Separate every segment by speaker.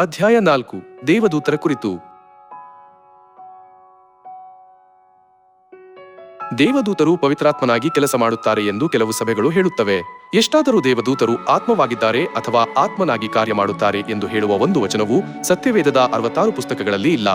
Speaker 1: ಅಧ್ಯಾಯ ನಾಲ್ಕು, ದೇವದೂತರ ಕುರಿತು. ದೇವದೂತರು ಪವಿತ್ರಾತ್ಮನಾಗಿ ಕೆಲಸ ಮಾಡುತ್ತಾರೆ ಎಂದು ಕೆಲವು ಸಭೆಗಳು ಹೇಳುತ್ತವೆ. ಎಷ್ಟಾದರೂ ದೇವದೂತರು ಆತ್ಮವಾಗಿದ್ದಾರೆ ಅಥವಾ ಆತ್ಮನಾಗಿ ಕಾರ್ಯ ಮಾಡುತ್ತಾರೆ ಎಂದು ಹೇಳುವ ಒಂದು ವಚನವು ಸತ್ಯವೇದದ ಅರವತ್ತಾರು ಪುಸ್ತಕಗಳಲ್ಲಿ ಇಲ್ಲ.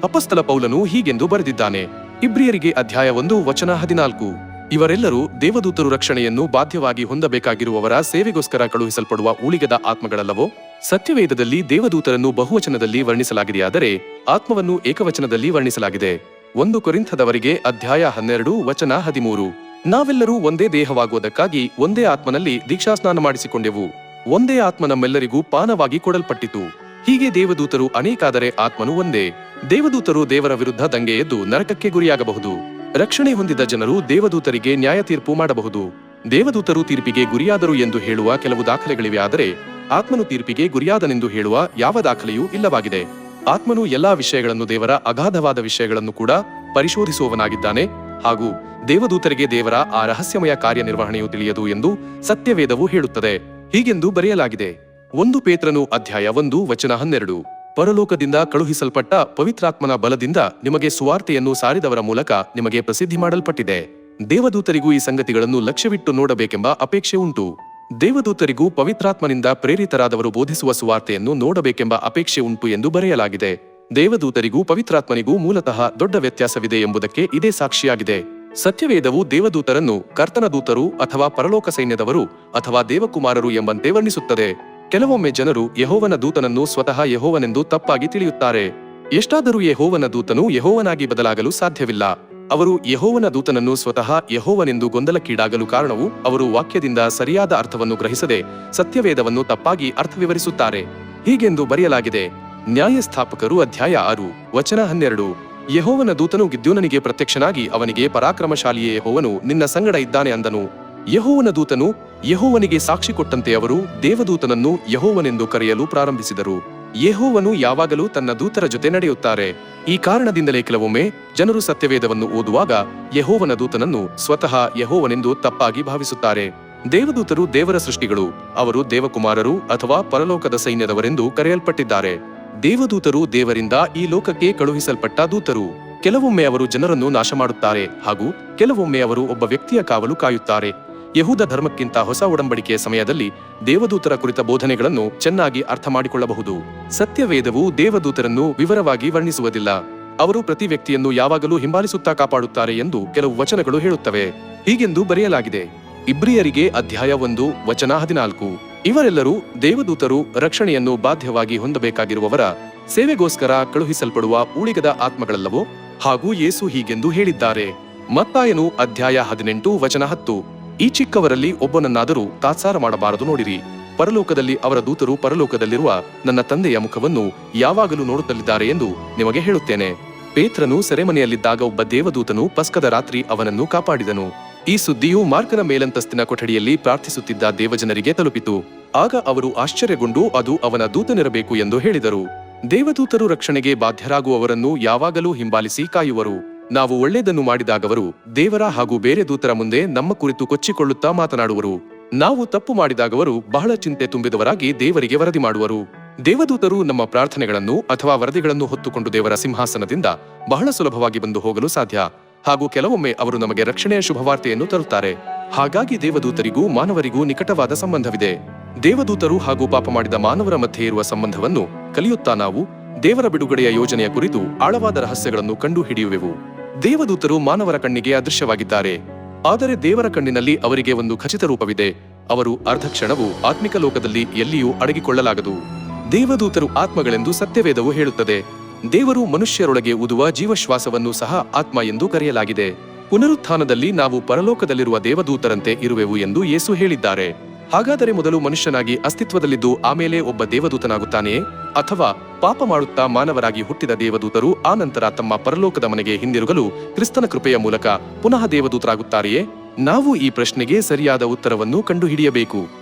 Speaker 1: ಅಪಸ್ತಲ ಪೌಲನು ಹೀಗೆಂದು ಬರೆದಿದ್ದಾನೆ. ಇಬ್ರಿಯರಿಗೆ ಅಧ್ಯಾಯ ಒಂದು, ವಚನ ಹದಿನಾಲ್ಕು. ಇವರೆಲ್ಲರೂ ದೇವದೂತರು ರಕ್ಷಣೆಯನ್ನು ಬಾಧ್ಯವಾಗಿ ಹೊಂದಬೇಕಾಗಿರುವವರ ಸೇವೆಗೋಸ್ಕರ ಕಳುಹಿಸಲ್ಪಡುವ ಉಳಿಗದ ಆತ್ಮಗಳಲ್ಲವೋ? ಸತ್ಯವೇದದಲ್ಲಿ ದೇವದೂತರನ್ನು ಬಹುವಚನದಲ್ಲಿ ವರ್ಣಿಸಲಾಗಿದೆಯಾದರೆ ಆತ್ಮವನ್ನು ಏಕವಚನದಲ್ಲಿ ವರ್ಣಿಸಲಾಗಿದೆ. ಒಂದು ಕೊರಿಂಥದವರಿಗೆ ಅಧ್ಯಾಯ ಹನ್ನೆರಡು, ವಚನ ಹದಿಮೂರು. ನಾವೆಲ್ಲರೂ ಒಂದೇ ದೇಹವಾಗುವುದಕ್ಕಾಗಿ ಒಂದೇ ಆತ್ಮನಲ್ಲಿ ದೀಕ್ಷಾಸ್ನಾನ ಮಾಡಿಸಿಕೊಂಡೆವು. ಒಂದೇ ಆತ್ಮ ನಮ್ಮೆಲ್ಲರಿಗೂ ಪಾನವಾಗಿ ಕೊಡಲ್ಪಟ್ಟಿತು. ಹೀಗೆ ದೇವದೂತರು ಅನೇಕಾದರೆ ಆತ್ಮನು ಒಂದೇ. ದೇವದೂತರು ದೇವರ ವಿರುದ್ಧ ದಂಗೆ ಎದ್ದು ನರಕಕ್ಕೆ ಗುರಿಯಾಗಬಹುದು. ರಕ್ಷಣೆ ಹೊಂದಿದ ಜನರು ದೇವದೂತರಿಗೆ ನ್ಯಾಯ ತೀರ್ಪು ಮಾಡಬಹುದು. ದೇವದೂತರು ತೀರ್ಪಿಗೆ ಗುರಿಯಾದರು ಎಂದು ಹೇಳುವ ಕೆಲವು ದಾಖಲೆಗಳಿವೆ ಆದರೆ, ಆತ್ಮನು ತೀರ್ಪಿಗೆ ಗುರಿಯಾದನೆಂದು ಹೇಳುವ ಯಾವ ದಾಖಲೆಯೂ ಇಲ್ಲವಾಗಿದೆ. ಆತ್ಮನು ಎಲ್ಲಾ ವಿಷಯಗಳನ್ನು ದೇವರ ಅಗಾಧವಾದ ವಿಷಯಗಳನ್ನು ಕೂಡ ಪರಿಶೋಧಿಸುವವನಾಗಿದ್ದಾನೆ ಹಾಗೂ ದೇವದೂತರಿಗೆ ದೇವರ ಆ ರಹಸ್ಯಮಯ ಕಾರ್ಯನಿರ್ವಹಣೆಯು ತಿಳಿಯದು ಎಂದು ಸತ್ಯವೇದವು ಹೇಳುತ್ತದೆ. ಹೀಗೆಂದು ಬರೆಯಲಾಗಿದೆ. ಒಂದು ಪೇತ್ರನು ಅಧ್ಯಾಯ ಒಂದು ವಚನ ಹನ್ನೆರಡು. ಪರಲೋಕದಿಂದ ಕಳುಹಿಸಲ್ಪಟ್ಟ ಪವಿತ್ರಾತ್ಮನ ಬಲದಿಂದ ನಿಮಗೆ ಸುವಾರ್ತೆಯನ್ನು ಸಾರಿದವರ ಮೂಲಕ ನಿಮಗೆ ಪ್ರಸಿದ್ಧಿ ಮಾಡಲ್ಪಟ್ಟಿದೆ. ದೇವದೂತರಿಗೂ ಈ ಸಂಗತಿಗಳನ್ನು ಲಕ್ಷ್ಯವಿಟ್ಟು ನೋಡಬೇಕೆಂಬ ಅಪೇಕ್ಷೆ ಉಂಟು. ದೇವದೂತರಿಗೂ ಪವಿತ್ರಾತ್ಮನಿಂದ ಪ್ರೇರಿತರಾದವರು ಬೋಧಿಸುವ ಸುವಾರ್ತೆಯನ್ನು ನೋಡಬೇಕೆಂಬ ಅಪೇಕ್ಷೆ ಉಂಟು ಎಂದು ಬರೆಯಲಾಗಿದೆ. ದೇವದೂತರಿಗೂ ಪವಿತ್ರಾತ್ಮನಿಗೂ ಮೂಲತಃ ದೊಡ್ಡ ವ್ಯತ್ಯಾಸವಿದೆ ಎಂಬುದಕ್ಕೆ ಇದೇ ಸಾಕ್ಷಿಯಾಗಿದೆ. ಸತ್ಯವೇದವು ದೇವದೂತರನ್ನು ಕರ್ತನ ದೂತರು ಅಥವಾ ಪರಲೋಕ ಸೈನ್ಯದವರು ಅಥವಾ ದೇವಕುಮಾರರು ಎಂಬಂತೆ ವರ್ಣಿಸುತ್ತದೆ. ಕೆಲವೊಮ್ಮೆ ಜನರು ಯಹೋವನ ದೂತನನ್ನು ಸ್ವತಃ ಯಹೋವನೆಂದು ತಪ್ಪಾಗಿ ತಿಳಿಯುತ್ತಾರೆ. ಎಷ್ಟಾದರೂ ಯಹೋವನ ದೂತನು ಯಹೋವನಾಗಿ ಬದಲಾಗಲು ಸಾಧ್ಯವಿಲ್ಲ. ಅವರು ಯಹೋವನ ದೂತನನ್ನು ಸ್ವತಃ ಯಹೋವನೆಂದು ಗೊಂದಲಕ್ಕೀಡಾಗಲು ಕಾರಣವು ಅವರು ವಾಕ್ಯದಿಂದ ಸರಿಯಾದ ಅರ್ಥವನ್ನು ಗ್ರಹಿಸದೆ ಸತ್ಯವೇದವನ್ನು ತಪ್ಪಾಗಿ ಅರ್ಥವಿವರಿಸುತ್ತಾರೆ. ಹೀಗೆಂದು ಬರೆಯಲಾಗಿದೆ. ನ್ಯಾಯಸ್ಥಾಪಕರು ಅಧ್ಯಾಯ ಆರು, ವಚನ ಹನ್ನೆರಡು. ಯಹೋವನ ದೂತನು ಗಿದ್ಯೋನನಿಗೆ ಪ್ರತ್ಯಕ್ಷನಾಗಿ ಅವನಿಗೆ ಪರಾಕ್ರಮಶಾಲಿಯೇ ಯಹೋವನು ನಿನ್ನ ಸಂಗಡ ಇದ್ದಾನೆ ಅಂದನು. ಯಹೋವನ ದೂತನು ಯಹೋವನಿಗೆ ಸಾಕ್ಷಿ ಕೊಟ್ಟಂತೆ ಅವರು ದೇವದೂತನನ್ನು ಯಹೋವನೆಂದು ಕರೆಯಲು ಪ್ರಾರಂಭಿಸಿದರು. ಯಹೋವನು ಯಾವಾಗಲೂ ತನ್ನ ದೂತರ ಜೊತೆ ನಡೆಯುತ್ತಾರೆ. ಈ ಕಾರಣದಿಂದಲೇ ಕೆಲವೊಮ್ಮೆ ಜನರು ಸತ್ಯವೇದವನ್ನು ಓದುವಾಗ ಯಹೋವನ ದೂತನನ್ನು ಸ್ವತಃ ಯಹೋವನೆಂದು ತಪ್ಪಾಗಿ ಭಾವಿಸುತ್ತಾರೆ. ದೇವದೂತರು ದೇವರ ಸೃಷ್ಟಿಗಳು, ಅವರು ದೇವಕುಮಾರರು ಅಥವಾ ಪರಲೋಕದ ಸೈನ್ಯದವರೆಂದು ಕರೆಯಲ್ಪಟ್ಟಿದ್ದಾರೆ. ದೇವದೂತರು ದೇವರಿಂದ ಈ ಲೋಕಕ್ಕೆ ಕಳುಹಿಸಲ್ಪಟ್ಟ ದೂತರು. ಕೆಲವೊಮ್ಮೆ ಅವರು ಜನರನ್ನು ನಾಶ ಮಾಡುತ್ತಾರೆ ಹಾಗೂ ಕೆಲವೊಮ್ಮೆ ಅವರು ಒಬ್ಬ ವ್ಯಕ್ತಿಯ ಕಾವಲು ಕಾಯುತ್ತಾರೆ. ಯಹೂದ ಧರ್ಮಕ್ಕಿಂತ ಹೊಸ ಒಡಂಬಡಿಕೆಯ ಸಮಯದಲ್ಲಿ ದೇವದೂತರ ಕುರಿತ ಬೋಧನೆಗಳನ್ನು ಚೆನ್ನಾಗಿ ಅರ್ಥ ಮಾಡಿಕೊಳ್ಳಬಹುದು ಸತ್ಯವೇದವು ದೇವದೂತರನ್ನು ವಿವರವಾಗಿ ವರ್ಣಿಸುವುದಿಲ್ಲ. ಅವರು ಪ್ರತಿ ವ್ಯಕ್ತಿಯನ್ನು ಯಾವಾಗಲೂ ಹಿಂಬಾಲಿಸುತ್ತಾ ಕಾಪಾಡುತ್ತಾರೆ ಎಂದು ಕೆಲವು ವಚನಗಳು ಹೇಳುತ್ತವೆ. ಹೀಗೆಂದು ಬರೆಯಲಾಗಿದೆ. ಇಬ್ರಿಯರಿಗೆ ಅಧ್ಯಾಯ ಒಂದು, ವಚನ ಹದಿನಾಲ್ಕು. ಇವರೆಲ್ಲರೂ ದೇವದೂತರು ರಕ್ಷಣೆಯನ್ನು ಬಾಧ್ಯವಾಗಿ ಹೊಂದಬೇಕಾಗಿರುವವರ ಸೇವೆಗೋಸ್ಕರ ಕಳುಹಿಸಲ್ಪಡುವ ಉಳಿಗದ ಆತ್ಮಗಳಲ್ಲವೋ? ಹಾಗೂ ಯೇಸು ಹೀಗೆಂದು ಹೇಳಿದ್ದಾರೆ. ಮತ್ತಾಯನು ಅಧ್ಯಾಯ ಹದಿನೆಂಟು, ವಚನ ಹತ್ತು. ಈ ಚಿಕ್ಕವರಲ್ಲಿ ಒಬ್ಬನನ್ನಾದರೂ ತಾತ್ಸಾರ ಮಾಡಬಾರದು ನೋಡಿರಿ. ಪರಲೋಕದಲ್ಲಿ ಅವರ ದೂತರು ಪರಲೋಕದಲ್ಲಿರುವ ನನ್ನ ತಂದೆಯ ಮುಖವನ್ನು ಯಾವಾಗಲೂ ನೋಡುತ್ತಲಿದ್ದಾರೆ ಎಂದು ನಿಮಗೆ ಹೇಳುತ್ತೇನೆ. ಪೇತ್ರನು ಸೆರೆಮನೆಯಲ್ಲಿದ್ದಾಗ ಒಬ್ಬ ದೇವದೂತನು ಪಸ್ಕದ ರಾತ್ರಿ ಅವನನ್ನು ಕಾಪಾಡಿದನು. ಈ ಸುದ್ದಿಯು ಮಾರ್ಕನ ಮೇಲಂತಸ್ತಿನ ಕೊಠಡಿಯಲ್ಲಿ ಪ್ರಾರ್ಥಿಸುತ್ತಿದ್ದ ದೇವಜನರಿಗೆ ತಲುಪಿತು. ಆಗ ಅವರು ಆಶ್ಚರ್ಯಗೊಂಡು ಅದು ಅವನ ದೂತನಿರಬೇಕು ಎಂದು ಹೇಳಿದರು. ದೇವದೂತರು ರಕ್ಷಣೆಗೆ ಬಾಧ್ಯರಾಗುವವರನ್ನು ಯಾವಾಗಲೂ ಹಿಂಬಾಲಿಸಿ ಕಾಯುವರು. ನಾವು ಒಳ್ಳೆಯದನ್ನು ಮಾಡಿದಾಗವರು ದೇವರ ಹಾಗೂ ಬೇರೆ ದೂತರ ಮುಂದೆ ನಮ್ಮ ಕುರಿತು ಕೊಚ್ಚಿಕೊಳ್ಳುತ್ತಾ ಮಾತನಾಡುವರು. ನಾವು ತಪ್ಪು ಮಾಡಿದಾಗವರು ಬಹಳ ಚಿಂತೆ ತುಂಬಿದವರಾಗಿ ದೇವರಿಗೆ ವರದಿ ಮಾಡುವರು. ದೇವದೂತರು ನಮ್ಮ ಪ್ರಾರ್ಥನೆಗಳನ್ನು ಅಥವಾ ವರದಿಗಳನ್ನು ಹೊತ್ತುಕೊಂಡು ದೇವರ ಸಿಂಹಾಸನದಿಂದ ಬಹಳ ಸುಲಭವಾಗಿ ಬಂದು ಹೋಗಲು ಸಾಧ್ಯ. ಹಾಗೂ ಕೆಲವೊಮ್ಮೆ ಅವರು ನಮಗೆ ರಕ್ಷಣೆಯ ಶುಭವಾರ್ತೆಯನ್ನು ತರುತ್ತಾರೆ. ಹಾಗಾಗಿ ದೇವದೂತರಿಗೂ ಮಾನವರಿಗೂ ನಿಕಟವಾದ ಸಂಬಂಧವಿದೆ. ದೇವದೂತರು ಹಾಗೂ ಪಾಪ ಮಾಡಿದ ಮಾನವರ ಮಧ್ಯೆ ಇರುವ ಸಂಬಂಧವನ್ನು ಕಲಿಯುತ್ತಾ ನಾವು ದೇವರ ಬಿಡುಗಡೆಯ ಯೋಜನೆಯ ಕುರಿತು ಆಳವಾದ ರಹಸ್ಯಗಳನ್ನು ಕಂಡು ಹಿಡಿಯುವೆವು ದೇವದೂತರು ಮಾನವರ ಕಣ್ಣಿಗೆ ಅದೃಶ್ಯವಾಗಿದ್ದಾರೆ. ಆದರೆ ದೇವರ ಕಣ್ಣಿನಲ್ಲಿ ಅವರಿಗೆ ಒಂದು ಖಚಿತ ರೂಪವಿದೆ. ಅವರು ಅರ್ಧ ಕ್ಷಣವು ಆತ್ಮಿಕ ಲೋಕದಲ್ಲಿ ಎಲ್ಲಿಯೂ ಅಡಗಿಕೊಳ್ಳಲಾಗದು. ದೇವದೂತರು ಆತ್ಮಗಳೆಂದು ಸತ್ಯವೇದವು ಹೇಳುತ್ತದೆ. ದೇವರು ಮನುಷ್ಯರೊಳಗೆ ಉದುವ ಜೀವಶ್ವಾಸವನ್ನು ಸಹ ಆತ್ಮ ಎಂದು ಕರೆಯಲಾಗಿದೆ. ಪುನರುತ್ಥಾನದಲ್ಲಿ ನಾವು ಪರಲೋಕದಲ್ಲಿರುವ ದೇವದೂತರಂತೆ ಇರುವೆವು ಎಂದು ಯೇಸು ಹೇಳಿದ್ದಾರೆ. ಹಾಗಾದರೆ ಮೊದಲು ಮನುಷ್ಯನಾಗಿ ಅಸ್ತಿತ್ವದಲ್ಲಿದ್ದು ಆಮೇಲೆ ಒಬ್ಬ ದೇವದೂತನಾಗುತ್ತಾನೆಯೇ? ಅಥವಾ ಪಾಪ ಮಾಡುತ್ತಾ ಮಾನವರಾಗಿ ಹುಟ್ಟಿದ ದೇವದೂತರು ಆ ನಂತರ ತಮ್ಮ ಪರಲೋಕದ ಮನೆಗೆ ಹಿಂದಿರುಗಲು ಕ್ರಿಸ್ತನ ಕೃಪೆಯ ಮೂಲಕ ಪುನಃ ದೇವದೂತರಾಗುತ್ತಾರೆಯೇ? ನಾವು ಈ ಪ್ರಶ್ನೆಗೆ ಸರಿಯಾದ ಉತ್ತರವನ್ನು ಕಂಡುಹಿಡಿಯಬೇಕು.